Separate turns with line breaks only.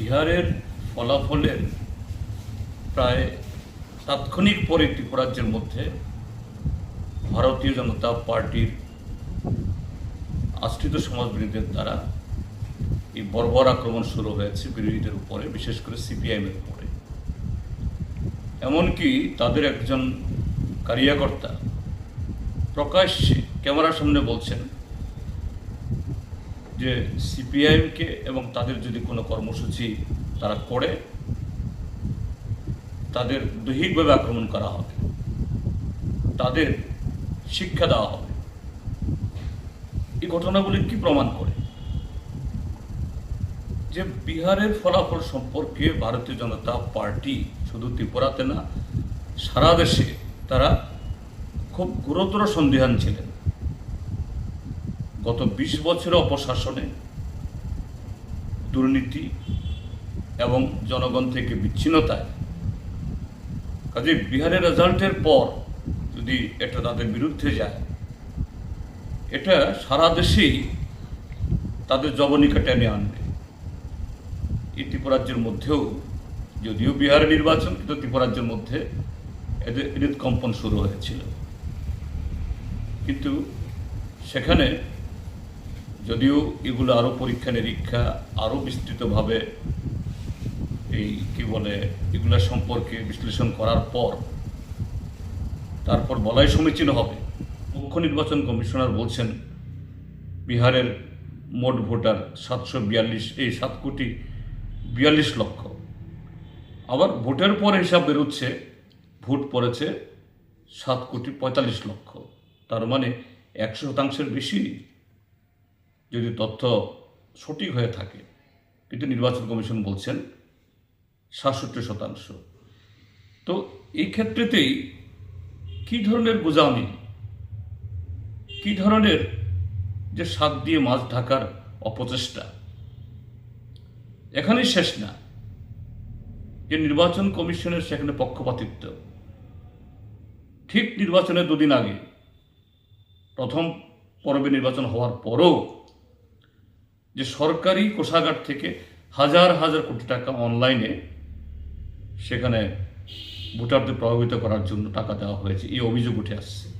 বিহারের ফলাফলের প্রায় তাৎক্ষণিক পরে ত্রিপুরাজ্যের মধ্যে ভারতীয় জনতা পার্টির আশ্রিত সমাজবিরোধীদের দ্বারা এই বর্বর আক্রমণ শুরু হয়েছে বিরোধীদের উপরে, বিশেষ করে সিপিআইএমের উপরে। এমনকি তাদের একজন কারিয়াকর্তা প্রকাশ্যে ক্যামেরার সামনে বলছেন যে সিপিআইএমকে এবং তাদের যদি কোনো কর্মসূচি তারা করে, তাদের দৈহিকভাবে আক্রমণ করা হবে। তাদের শিক্ষা দেওয়া হবে। এই ঘটনাগুলি কি প্রমাণ করে? যে বিহারের ফলাফল সম্পর্কে ভারতীয় জনতা পার্টি শুধু ত্রিপুরাতে না, সারা দেশে তারা খুব গুরুতর সন্দেহান ছিলেন। গত বিশ বছরের অপশাসনে দুর্নীতি এবং জনগণ থেকে বিচ্ছিন্নতায়। কাজে বিহারের রেজাল্টের পর যদি এটা তাদের বিরুদ্ধে যায়, এটা সারা দেশেই তাদের জবনিকা টেনে আনবে। এই ত্রিপুরাজ্যের মধ্যেও, যদিও বিহারের নির্বাচন, কিন্তু ত্রিপুরাজ্যের মধ্যে এদের হৃদকম্পন শুরু হয়েছিল। কিন্তু সেখানে যদিও এগুলো আরও পরীক্ষা নিরীক্ষা আরও বিস্তৃতভাবে এই কি বলে, এগুলো সম্পর্কে বিশ্লেষণ করার পর, তারপর বলাই সমীচীন হবে। মুখ্য নির্বাচন কমিশনার বলছেন, বিহারের মোট ভোটার সাতশো বিয়াল্লিশ, এই সাত কোটি বিয়াল্লিশ লক্ষ। আবার ভোটের পর হিসাব বেরোচ্ছে, ভোট পড়েছে সাত কোটি পঁয়তাল্লিশ লক্ষ। তার মানে একশো শতাংশের বেশি যদি তথ্য সঠিক হয়ে থাকে, কিন্তু নির্বাচন কমিশন বলছেন সাতষট্টি শতাংশ। তো এই ক্ষেত্রেতেই কি ধরনের গোজামি, কি ধরনের যে সাত দিয়ে মাছ ঢাকার অপচেষ্টা, এখানেই শেষ না। যে নির্বাচন কমিশনের সেখানে পক্ষপাতিত্ব, ঠিক নির্বাচনের দুদিন আগে, প্রথম পর্বে নির্বাচন হওয়ার পরও যে সরকারি কোষাগার থেকে হাজার হাজার কোটি টাকা অনলাইনে সেখানে ভোটারদের প্রভাবিত করার জন্য টাকা দেওয়া হয়েছে। এই অভিযোগ উঠে আসছে।